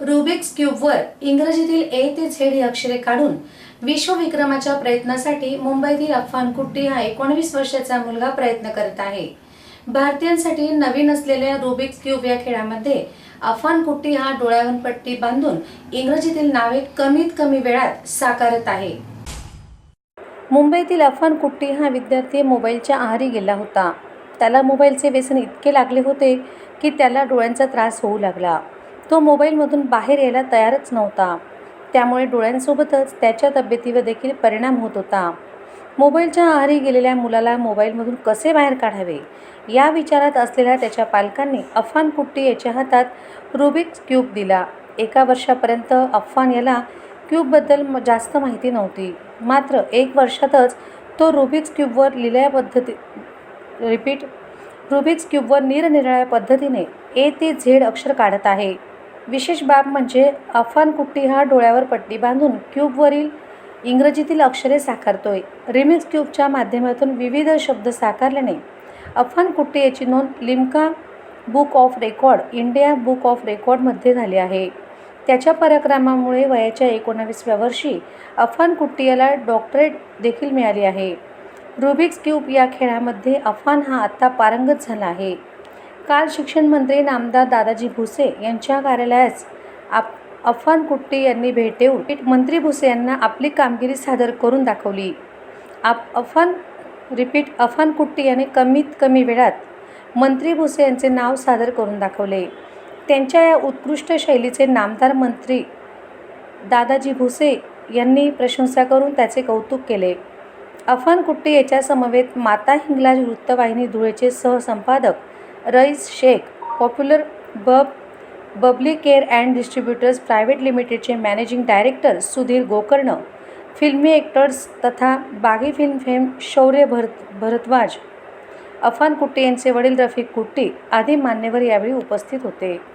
Rubik's क्यूबवर इंग्रजीतील ए ते Z ही अक्षरे काढून विश्वविक्रमाच्या प्रयत्नासाठी मुंबईतील अफान कुट्टी हा एकोणवीस वर्षाचा मुलगा प्रयत्न करत आहे. भारतीयांसाठी नवीन असलेल्या रुबिक्स क्यूब या खेळामध्ये अफान कुट्टी हा डोळ्यावर पट्टी बांधून इंग्रजीतील नावे कमीत कमी वेळात साकारत आहे. मुंबईतील अफान कुट्टी हा विद्यार्थी मोबाईलच्या आहारी गेला होता. त्याला मोबाईलचे व्यसन इतके लागले होते की त्याला डोळ्यांचा त्रास होऊ लागला. तो मोबाईलमधून बाहेर यायला तयारच नव्हता. त्यामुळे डोळ्यांसोबतच त्याच्या तब्येतीवर देखील परिणाम होत होता. मोबाईलच्या आहारी गेलेल्या मुलाला मोबाईलमधून कसे बाहेर काढावे? या विचारात असलेल्या त्याच्या पालकांनी अफान कुट्टी याच्या हातात रुबिक्स क्यूब दिला. एका वर्षापर्यंत अफान याला क्यूबबद्दल म- जास्त माहिती नव्हती. मात्र एक वर्षातच तो रुबिक्स क्यूबवर लिहिल्या पद्धती रिपीट रुबिक्स क्यूबवर निरनिराळ्या पद्धतीने ए ते झेड अक्षर काढत आहे. विशेष बाब म्हणजे अफान कुट्टी हा डोळ्यावर पट्टी बांधून क्यूबवरील इंग्रजीतील अक्षरे साकारतोय. रिमिक्स क्यूबच्या माध्यमातून विविध शब्द साकारल्याने अफान कुट्टी याची नोंद Limca book of record India book of रेकॉर्डमध्ये झाली आहे. त्याच्या पराक्रमामुळे वयाच्या एकोणावीसव्या वर्षी अफान कुट्टी याला डॉक्टरेट देखील मिळाली आहे. रुबिक्स क्यूब या खेळामध्ये अफान हा आत्ता पारंगत झाला आहे. काल शिक्षण मंत्री नामदार दादाजी भुसे यांच्या कार्यालयास आप अफान कुट्टी यांनी भेट देऊन मंत्री भुसे यांना आपली कामगिरी सादर करून दाखवली. आप अफान रिपीट अफान कुट्टी याने कमीत कमी वेळात मंत्री भुसे यांचे नाव सादर करून दाखवले. त्यांच्या या उत्कृष्ट शैलीचे नामदार मंत्री दादाजी भुसे यांनी प्रशंसा करून त्याचे कौतुक केले. अफान कुट्टी याच्या समवेत माता हिंगलाज वृत्तवाहिनी धुळेचे सहसंपादक रईस शेख पॉप्युलर बब Babli care and distributors private लिमिटेडचे मॅनेजिंग डायरेक्टर सुधीर गोकर्ण फिल्मी ॲक्टर्स तथा बागी फिल्म फेम शौर्य भरत भरद्वाज अफान कुट्टी यांचे वडील रफिक कुट्टी आदी मान्यवर यावेळी उपस्थित होते.